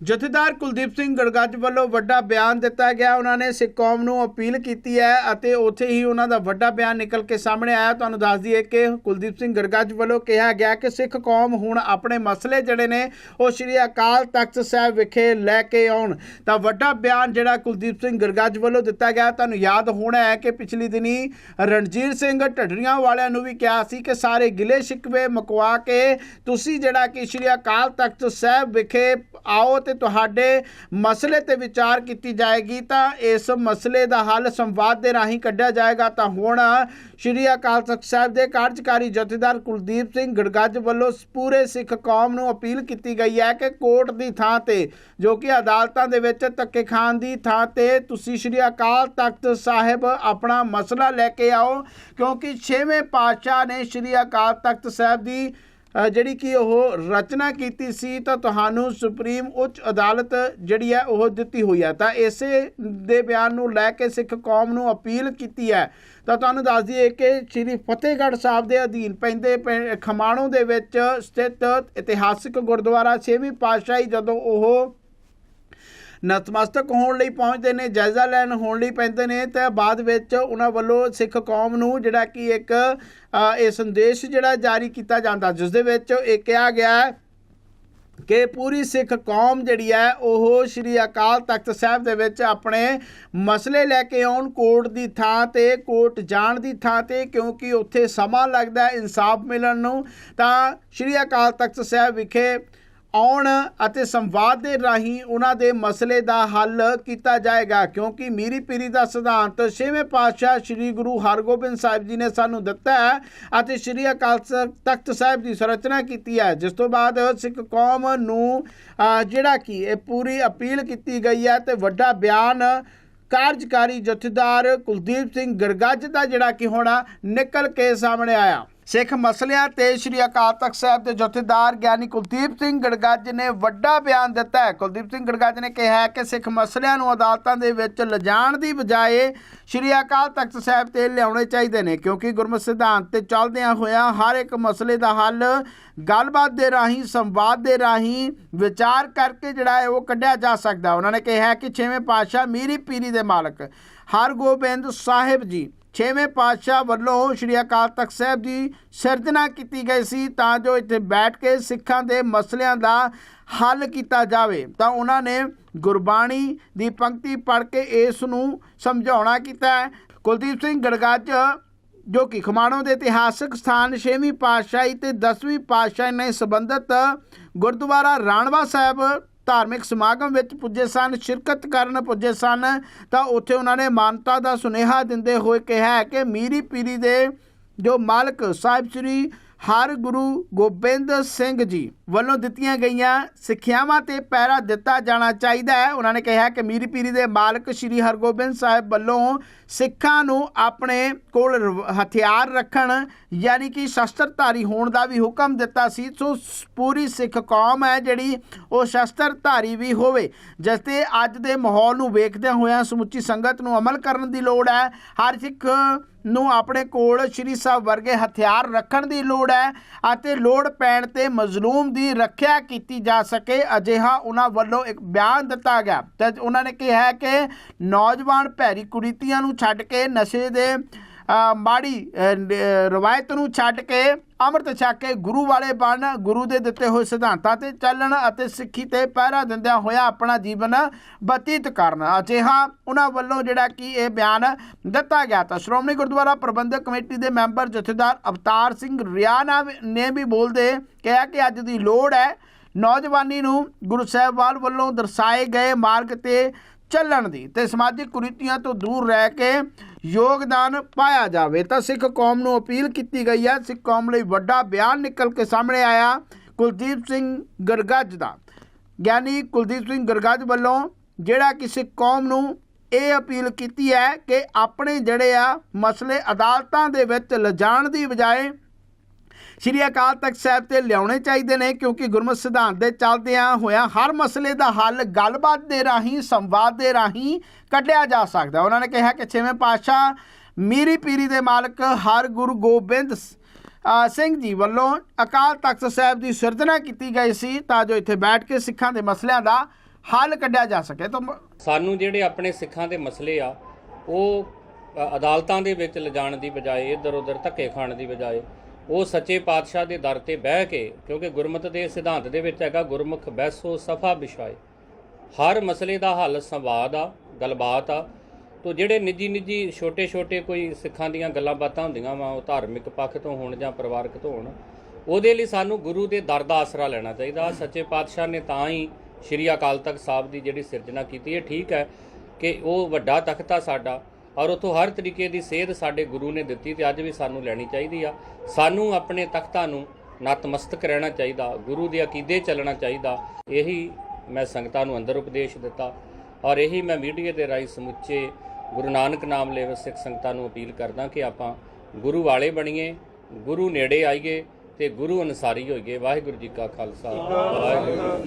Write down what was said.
ਜਥੇਦਾਰ ਕੁਲਦੀਪ ਸਿੰਘ ਗੜਗੱਜ ਵੱਲੋਂ ਵੱਡਾ ਬਿਆਨ ਦਿੱਤਾ ਗਿਆ। ਉਹਨਾਂ ਨੇ ਸਿੱਖ ਕੌਮ ਨੂੰ ਅਪੀਲ ਕੀਤੀ ਹੈ ਅਤੇ ਉੱਥੇ ਹੀ ਉਹਨਾਂ ਦਾ ਵੱਡਾ ਬਿਆਨ ਨਿਕਲ ਕੇ ਸਾਹਮਣੇ ਆਇਆ। ਤੁਹਾਨੂੰ ਦੱਸ ਦਈਏ ਕਿ ਕੁਲਦੀਪ ਸਿੰਘ ਗੜਗੱਜ ਵੱਲੋਂ ਕਿਹਾ ਗਿਆ ਕਿ ਸਿੱਖ ਕੌਮ ਹੁਣ ਆਪਣੇ ਮਸਲੇ ਜਿਹੜੇ ਨੇ, ਉਹ ਸ੍ਰੀ ਅਕਾਲ ਤਖਤ ਸਾਹਿਬ ਵਿਖੇ ਲੈ ਕੇ ਆਉਣ। ਤਾਂ ਵੱਡਾ ਬਿਆਨ ਜਿਹੜਾ ਕੁਲਦੀਪ ਸਿੰਘ ਗੜਗੱਜ ਵੱਲੋਂ ਦਿੱਤਾ ਗਿਆ, ਤੁਹਾਨੂੰ ਯਾਦ ਹੋਣਾ ਹੈ ਕਿ ਪਿਛਲੀ ਦਿਨੀ ਰਣਜੀਤ ਸਿੰਘ ਢੱਡਰੀਆਂ ਵਾਲਿਆਂ ਨੂੰ ਵੀ ਕਿਹਾ ਸੀ ਕਿ ਸਾਰੇ ਗਿਲੇ ਸ਼ਿਕਵੇ ਮਕਵਾ ਕੇ ਤੁਸੀਂ ਜਿਹੜਾ ਕਿ ਸ੍ਰੀ ਅਕਾਲ ਤਖਤ ਸਾਹਿਬ ਵਿਖੇ ਆਓ ਤੇ ਤੁਹਾਡੇ ਮਸਲੇ ਤੇ ਵਿਚਾਰ ਕੀਤੀ ਜਾਏਗੀ ਤਾਂ ਇਸ ਮਸਲੇ ਦਾ ਹੱਲ ਸੰਵਾਦ ਦੇ ਰਾਹੀਂ ਕੱਢਿਆ ਜਾਏਗਾ। ਤਾਂ ਹੁਣ ਸ੍ਰੀ ਅਕਾਲ ਤਖਤ ਸਾਹਿਬ ਦੇ ਕਾਰਜਕਾਰੀ ਜਥੇਦਾਰ ਕੁਲਦੀਪ ਸਿੰਘ ਗੜਗੱਜ ਵੱਲੋਂ ਪੂਰੇ ਸਿੱਖ ਕੌਮ ਨੂੰ ਅਪੀਲ ਕੀਤੀ ਗਈ ਹੈ ਕਿ ਕੋਰਟ ਦੀ ਥਾਂ ਤੇ, ਜੋ ਕਿ ਅਦਾਲਤਾਂ ਦੇ ਵਿੱਚ ਧੱਕੇ ਖਾਨ ਦੀ ਥਾਂ ਤੇ, ਤੁਸੀਂ ਸ੍ਰੀ ਅਕਾਲ ਤਖਤ ਸਾਹਿਬ ਆਪਣਾ ਮਸਲਾ ਲੈ ਕੇ ਆਓ, ਕਿਉਂਕਿ 6ਵੇਂ ਪਾਤਸ਼ਾਹ ਨੇ ਸ੍ਰੀ ਅਕਾਲ ਤਖਤ ਸਾਹਿਬ ਦੀ ਜਿਹੜੀ ਕਿ ਉਹ ਰਚਨਾ ਕੀਤੀ ਸੀ ਤਾਂ ਤੁਹਾਨੂੰ ਸੁਪਰੀਮ ਉੱਚ ਅਦਾਲਤ ਜਿਹੜੀ ਹੈ ਉਹ ਦਿੱਤੀ ਹੋਈ ਹੈ। ਤਾਂ ਇਸੇ ਦੇ ਬਿਆਨ ਨੂੰ ਲੈ ਕੇ ਸਿੱਖ ਕੌਮ ਨੂੰ ਅਪੀਲ ਕੀਤੀ ਹੈ। ਤਾਂ ਤੁਹਾਨੂੰ ਦੱਸ ਦਈਏ ਕਿ ਸ੍ਰੀ ਫਤਿਹਗੜ੍ਹ ਸਾਹਿਬ ਦੇ ਅਧੀਨ ਪੈਂਦੇ ਪਿੰ- ਖਮਾਣੋਂ ਦੇ ਵਿੱਚ ਸਥਿਤ ਇਤਿਹਾਸਿਕ ਗੁਰਦੁਆਰਾ ਛੇਵੀਂ ਪਾਤਸ਼ਾਹੀ ਜਦੋਂ ਉਹ ਨਤਮਸਤਕ ਹੋਣ ਲਈ ਪਹੁੰਚਦੇ ਨੇ, ਜਾਇਜ਼ਾ ਲੈਣ ਹੋਣ ਲਈ ਪੈਂਦੇ ਨੇ, ਤੇ ਬਾਅਦ ਵਿੱਚ ਉਹਨਾਂ ਵੱਲੋਂ ਸਿੱਖ ਕੌਮ ਨੂੰ ਜਿਹੜਾ ਕਿ ਇੱਕ ਇਹ ਸੰਦੇਸ਼ ਜਿਹੜਾ ਜਾਰੀ ਕੀਤਾ ਜਾਂਦਾ, ਜਿਸ ਦੇ ਵਿੱਚ ਇਹ ਕਿਹਾ ਗਿਆ ਕਿ ਪੂਰੀ ਸਿੱਖ ਕੌਮ ਜਿਹੜੀ ਹੈ, ਉਹ ਸ੍ਰੀ ਅਕਾਲ ਤਖਤ ਸਾਹਿਬ ਦੇ ਵਿੱਚ ਆਪਣੇ ਮਸਲੇ ਲੈ ਕੇ ਆਉਣ ਕੋਰਟ ਦੀ ਥਾਂ ਤੇ, ਕੋਰਟ ਜਾਣ ਦੀ ਥਾਂ ਤੇ, ਕਿਉਂਕਿ ਉੱਥੇ ਸਮਾਂ ਲੱਗਦਾ ਇਨਸਾਫ ਮਿਲਣ ਨੂੰ, ਤਾਂ ਸ੍ਰੀ ਅਕਾਲ ਤਖਤ ਸਾਹਿਬ ਵਿਖੇ ਆਉਣ ਅਤੇ ਸੰਵਾਦ ਦੇ ਰਾਹੀਂ ਉਹਨਾਂ ਦੇ ਮਸਲੇ ਦਾ ਹੱਲ ਕੀਤਾ ਜਾਏਗਾ, ਕਿਉਂਕਿ ਮੀਰੀ ਪੀਰੀ ਦਾ ਸਿਧਾਂਤ ਛੇਵੇਂ ਪਾਤਸ਼ਾਹ ਸ੍ਰੀ ਗੁਰੂ ਹਰਗੋਬਿੰਦ ਸਾਹਿਬ ਜੀ ਨੇ ਸਾਨੂੰ ਦਿੱਤਾ ਹੈ ਅਤੇ ਸ੍ਰੀ ਅਕਾਲ ਸ- ਤਖਤ ਸਾਹਿਬ ਦੀ ਸੰਰਚਨਾ ਕੀਤੀ ਹੈ। ਜਿਸ ਤੋਂ ਬਾਅਦ ਸਿੱਖ ਕੌਮ ਨੂੰ ਜਿਹੜਾ ਕਿ ਇਹ ਪੂਰੀ ਅਪੀਲ ਕੀਤੀ ਗਈ ਹੈ ਤੇ ਵੱਡਾ ਬਿਆਨ ਕਾਰਜਕਾਰੀ ਜਥੇਦਾਰ ਕੁਲਦੀਪ ਸਿੰਘ ਗਰਗੱਜ ਦਾ ਜਿਹੜਾ ਕਿ ਹੋਣਾ ਨਿਕਲ ਕੇ ਸਾਹਮਣੇ ਆਇਆ। ਸਿੱਖ ਮਸਲਿਆਂ ਤੇ ਸ੍ਰੀ ਅਕਾਲ ਤਖਤ ਸਾਹਿਬ ਦੇ ਜਥੇਦਾਰ ਗਿਆਨੀ ਕੁਲਦੀਪ ਸਿੰਘ ਗੜਗੱਜ ਨੇ ਵੱਡਾ ਬਿਆਨ ਦਿੱਤਾ ਹੈ। ਕੁਲਦੀਪ ਸਿੰਘ ਗੜਗੱਜ ਨੇ ਕਿਹਾ ਹੈ ਕਿ ਸਿੱਖ ਮਸਲਿਆਂ ਨੂੰ ਅਦਾਲਤਾਂ ਦੇ ਵਿੱਚ ਲਿਜਾਣ ਦੀ ਬਜਾਏ ਸ੍ਰੀ ਅਕਾਲ ਤਖਤ ਸਾਹਿਬ ਤੇ ਲਿਆਉਣੇ ਚਾਹੀਦੇ ਨੇ, ਕਿਉਂਕਿ ਗੁਰਮਤ ਸਿਧਾਂਤ ਤੇ ਚੱਲਦਿਆਂ ਹੋਇਆਂ ਹਰ ਇੱਕ ਮਸਲੇ ਦਾ ਹੱਲ ਗੱਲਬਾਤ ਦੇ ਰਾਹੀਂ, ਸੰਵਾਦ ਦੇ ਰਾਹੀਂ, ਵਿਚਾਰ ਕਰਕੇ ਜਿਹੜਾ ਹੈ ਉਹ ਕੱਢਿਆ ਜਾ ਸਕਦਾ। ਉਹਨਾਂ ਨੇ ਕਿਹਾ ਕਿ ਛੇਵੇਂ ਪਾਤਸ਼ਾਹ ਮੀਰੀ ਪੀਰੀ ਦੇ ਮਾਲਕ ਹਰਗੋਬਿੰਦ ਸਾਹਿਬ ਜੀ ਛੇਵੇਂ ਪਾਤਸ਼ਾਹ ਵੱਲੋਂ ਸ੍ਰੀ ਅਕਾਲ ਤਖਤ ਸਾਹਿਬ ਦੀ ਸਿਰਜਣਾ ਕੀਤੀ ਗਈ ਸੀ ਤਾਂ ਜੋ ਇੱਥੇ ਬੈਠ ਕੇ ਸਿੱਖਾਂ ਦੇ ਮਸਲਿਆਂ ਦਾ ਹੱਲ ਕੀਤਾ ਜਾਵੇ। ਤਾਂ ਉਹਨਾਂ ਨੇ ਗੁਰਬਾਣੀ ਦੀ ਪੰਕਤੀ ਪੜ੍ਹ ਕੇ ਇਸ ਨੂੰ ਸਮਝਾਉਣਾ ਕੀਤਾ ਕੁਲਦੀਪ ਸਿੰਘ ਗੜਗਾਚ ਜੋ ਕਿ ਖਮਾਣੋਂ ਦੇ ਇਤਿਹਾਸਕ ਸਥਾਨ ਛੇਵੀਂ ਪਾਤਸ਼ਾਹੀ ਤੇ 10ਵੀਂ ਪਾਤਸ਼ਾਹੀ ਨੇ ਸੰਬੰਧਿਤ ਗੁਰਦੁਆਰਾ ਰਾਣਵਾ ਸਾਹਿਬ ਧਾਰਮਿਕ ਸਮਾਗਮ ਵਿੱਚ ਪੁੱਜੇ ਸਨ, ਸ਼ਿਰਕਤ ਕਰਨ ਪੁੱਜੇ ਸਨ, ਤਾਂ ਉੱਥੇ ਉਹਨਾਂ ਨੇ ਮਾਨਤਾ ਦਾ ਸੁਨੇਹਾ ਦਿੰਦੇ ਹੋਏ ਕਿਹਾ ਕਿ ਮੀਰੀ ਪੀਰੀ ਦੇ ਜੋ ਮਾਲਕ ਸਾਹਿਬ ਸ੍ਰੀ ਹਰ ਗੁਰੂ ਗੋਬਿੰਦ ਸਿੰਘ ਜੀ ਵੱਲੋਂ ਦਿੱਤੀਆਂ ਗਈਆਂ ਸਿੱਖਿਆਵਾਂ ਤੇ ਪਹਿਰਾ ਦਿੱਤਾ ਜਾਣਾ ਚਾਹੀਦਾ ਹੈ। ਉਹਨਾਂ ਨੇ ਕਿਹਾ ਕਿ ਮੀਰੀ ਪੀਰੀ ਦੇ ਮਾਲਕ ਸ੍ਰੀ ਹਰਗੋਬਿੰਦ ਸਾਹਿਬ ਵੱਲੋਂ ਸਿੱਖਾਂ ਨੂੰ ਆਪਣੇ ਕੋਲ ਹਥਿਆਰ ਰੱਖਣ ਯਾਨੀ ਕਿ ਸ਼ਸਤਰਧਾਰੀ ਹੋਣ ਦਾ ਵੀ ਹੁਕਮ ਦਿੱਤਾ ਸੀ। ਸੋ ਸ- ਪੂਰੀ ਸਿੱਖ ਕੌਮ ਹੈ ਜਿਹੜੀ ਉਹ ਸ਼ਸਤਰਧਾਰੀ ਵੀ ਹੋਵੇ। ਜਿਸ ਤੇ ਅੱਜ ਦੇ ਮਾਹੌਲ ਨੂੰ ਵੇਖਦਿਆਂ ਹੋਇਆਂ ਸਮੁੱਚੀ ਸੰਗਤ ਨੂੰ ਅਮਲ ਕਰਨ ਦੀ ਲੋੜ ਹੈ। ਹਰ ਸਿੱਖ ਨੂੰ ਆਪਣੇ ਕੋਲ ਸ਼੍ਰੀ ਸਾਹਿਬ ਵਰਗੇ ਹਥਿਆਰ ਰੱਖਣ ਦੀ ਲੋੜ ਹੈ ਅਤੇ ਲੋੜ ਪੈਣ ਤੇ ਮਜ਼ਲੂਮ ਦੀ ਰੱਖਿਆ ਕੀਤੀ ਜਾ ਸਕੇ। ਅਜਿਹਾ ਉਹਨਾਂ ਵੱਲੋਂ ਇੱਕ ਬਿਆਨ ਦਿੱਤਾ ਗਿਆ। ਤੇ ਉਹਨਾਂ ਨੇ ਕਿਹਾ ਕਿ ਨੌਜਵਾਨ ਭੈਰੀ ਕੁਰੀਤੀਆਂ ਨੂੰ ਛੱਡ ਕੇ ਨਸ਼ੇ ਦੇ ਮਾੜੀ ਰਵਾਇਤ ਨੂੰ ਛੱਡ ਕੇ ਅੰਮ੍ਰਿਤ ਛਕ ਕੇ ਗੁਰੂ ਵਾਲੇ ਬਣ, ਗੁਰੂ ਦੇ ਦਿੱਤੇ ਹੋਏ ਸਿਧਾਂਤਾਂ ਤੇ ਚੱਲਣ ਅਤੇ ਸਿੱਖੀ ਤੇ ਪਹਿਰਾ ਦਿੰਦਿਆਂ ਹੋਇਆ ਆਪਣਾ ਜੀਵਨ ਬਤੀਤ ਕਰਨ। ਅਜਿਹਾ ਉਹਨਾਂ ਵੱਲੋਂ ਜਿਹੜਾ ਕਿ ਇਹ ਬਿਆਨ ਦਿੱਤਾ ਗਿਆ ਤਾਂ ਸ਼੍ਰੋਮਣੀ ਗੁਰਦੁਆਰਾ ਪ੍ਰਬੰਧਕ ਕਮੇਟੀ ਦੇ ਮੈਂਬਰ ਜਥੇਦਾਰ ਅਵਤਾਰ ਸਿੰਘ ਰਿਆਨਾ ਨੇ ਵੀ ਬੋਲਦੇ ਕਿਹਾ ਕਿ ਅੱਜ ਦੀ ਲੋੜ ਹੈ ਨੌਜਵਾਨੀ ਨੂੰ ਗੁਰੂ ਸਾਹਿਬਾਨ ਵੱਲੋਂ ਦਰਸਾਏ ਗਏ ਮਾਰਗ ਤੇ ਚੱਲਣ ਦੀ ਤੇ ਸਮਾਜਿਕ ਕੁਰੀਤੀਆਂ ਤੋਂ ਦੂਰ ਰਹਿ ਕੇ ਯੋਗਦਾਨ ਪਾਇਆ ਜਾਵੇ। ਤਾਂ ਸਿੱਖ ਕੌਮ ਨੂੰ ਅਪੀਲ ਕੀਤੀ ਗਈ ਹੈ। ਸਿੱਖ ਕੌਮ ਲਈ ਵੱਡਾ ਬਿਆਨ ਨਿਕਲ ਕੇ ਸਾਹਮਣੇ ਆਇਆ ਕੁਲਦੀਪ ਸਿੰਘ ਗਰਗੱਜ ਦਾ। ਗਿਆਨੀ ਕੁਲਦੀਪ ਸਿੰਘ ਗਰਗੱਜ ਵੱਲੋਂ ਜਿਹੜਾ ਕਿ ਸਿੱਖ ਕੌਮ ਨੂੰ ਇਹ ਅਪੀਲ ਕੀਤੀ ਹੈ ਕਿ ਆਪਣੇ ਜਿਹੜੇ ਆ ਮਸਲੇ ਅਦਾਲਤਾਂ ਦੇ ਵਿੱਚ ਲਿਜਾਣ ਦੀ ਬਜਾਏ ਸ਼੍ਰੀ ਅਕਾਲ ਤਖਤ ਸਾਹਿਬ ਤੇ ਲਿਆਉਣੇ ਚਾਹੀਦੇ ਨੇ ਕਿਉਂਕਿ ਗੁਰਮਤਿ ਸਿਧਾਂਤ ਦੇ ਚੱਲਦਿਆਂ ਹੋਇਆਂ ਹਰ ਮਸਲੇ ਦਾ ਹੱਲ ਗੱਲਬਾਤ ਦੇ ਰਾਹੀਂ, ਸੰਵਾਦ ਦੇ ਰਾਹੀਂ ਕੱਢਿਆ ਜਾ ਸਕਦਾ। ਉਹਨਾਂ ਨੇ ਕਿਹਾ ਕਿ ਛੇਵੇਂ ਪਾਤਸ਼ਾਹ ਮੀਰੀ ਪੀਰੀ ਦੇ ਮਾਲਕ ਹਰ ਗੁਰੂ ਗੋਬਿੰਦ ਸਿੰਘ ਜੀ ਵੱਲੋਂ ਅਕਾਲ ਤਖਤ ਸਾਹਿਬ ਦੀ ਸਿਰਜਣਾ ਕੀਤੀ ਗਈ ਸੀ ਤਾਂ ਜੋ ਇੱਥੇ ਬੈਠ ਕੇ ਸਿੱਖਾਂ ਦੇ ਮਸਲਿਆਂ ਦਾ ਹੱਲ ਕੱਢਿਆ ਜਾ ਸਕੇ। ਤਾਂ ਸਾਨੂੰ ਜਿਹੜੇ ਆਪਣੇ ਸਿੱਖਾਂ ਦੇ ਮਸਲੇ ਆ, ਉਹ ਅਦਾਲਤਾਂ ਦੇ ਵਿੱਚ ਲਿਜਾਣ ਦੀ ਬਜਾਏ ਇੱਧਰ ਉੱਧਰ ਧੱਕੇ ਖਾਣ ਦੀ ਬਜਾਏ ਉਹ ਸੱਚੇ ਪਾਤਸ਼ਾਹ ਦੇ ਦਰ ਤੇ ਬਹਿ ਕੇ, ਕਿਉਂਕਿ ਗੁਰਮਤਿ ਦੇ ਸਿਧਾਂਤ ਦੇ ਵਿੱਚ ਹੈਗਾ, ਗੁਰਮੁਖ ਬੈਸੋ ਸਫਾ ਵਿਛਾਏ ਹਰ ਮਸਲੇ ਦਾ ਹੱਲ ਸੰਵਾਦ ਆ, ਗੱਲਬਾਤ ਆ। ਤੋ ਜਿਹੜੇ ਨਿੱਜੀ ਨਿੱਜੀ, ਛੋਟੇ ਛੋਟੇ ਕੋਈ ਸਿੱਖਾਂ ਦੀਆਂ ਗੱਲਾਂ ਬਾਤਾਂ ਹੁੰਦੀਆਂ ਵਾ, ਉਹ ਧਾਰਮਿਕ ਪੱਖ ਤੋਂ ਹੋਣ ਜਾਂ ਪਰਿਵਾਰਕ ਤੋਂ ਹੋਣ, ਉਹਦੇ ਲਈ ਸਾਨੂੰ ਗੁਰੂ ਦੇ ਦਰ ਦਾ ਆਸਰਾ ਲੈਣਾ ਚਾਹੀਦਾ। ਸੱਚੇ ਪਾਤਸ਼ਾਹ ਨੇ ਤਾਂ ਹੀ ਸ਼੍ਰੀ ਅਕਾਲ ਤਖਤ ਸਾਹਿਬ ਦੀ ਜਿਹੜੀ ਸਿਰਜਣਾ ਕੀਤੀ ਹੈ ਠੀਕ ਹੈ ਕਿ ਉਹ ਵੱਡਾ ਤਖਤ ਆ ਸਾਡਾ। ਔਰ ਉਥੋਂ ਹਰ ਤਰੀਕੇ ਦੀ ਸੇਧ ਸਾਡੇ ਗੁਰੂ ਨੇ ਦਿੱਤੀ ਤੇ ਅੱਜ ਵੀ ਸਾਨੂੰ ਲੈਣੀ ਚਾਹੀਦੀ ਆ। ਸਾਨੂੰ ਆਪਣੇ ਤਖਤਾਂ ਨੂੰ ਨਤਮਸਤਕ ਰਹਿਣਾ ਚਾਹੀਦਾ, ਗੁਰੂ ਦੇ ਅਕੀਦੇ ਚੱਲਣਾ ਚਾਹੀਦਾ। ਇਹੀ ਮੈਂ ਸੰਗਤਾਂ ਨੂੰ ਅੰਦਰ ਉਪਦੇਸ਼ ਦਿੱਤਾ ਔਰ ਇਹੀ ਮੈਂ ਮੀਡੀਆ ਦੇ ਰਾਹੀਂ ਸਮੁੱਚੇ ਗੁਰੂ ਨਾਨਕ ਨਾਮ ਲੇਵ ਸਿੱਖ ਸੰਗਤਾਂ ਨੂੰ ਅਪੀਲ ਕਰਦਾ ਕਿ ਆਪਾਂ ਗੁਰੂ ਵਾਲੇ ਬਣੀਏ, ਗੁਰੂ ਨੇੜੇ ਆਈਏ ਤੇ ਗੁਰੂ ਅਨਸਾਰੀ ਹੋਈਏ। ਵਾਹਿਗੁਰੂ ਜੀ ਕਾ ਖਾਲਸਾ। ਵਾਹਿਗੁਰੂ ਜੀ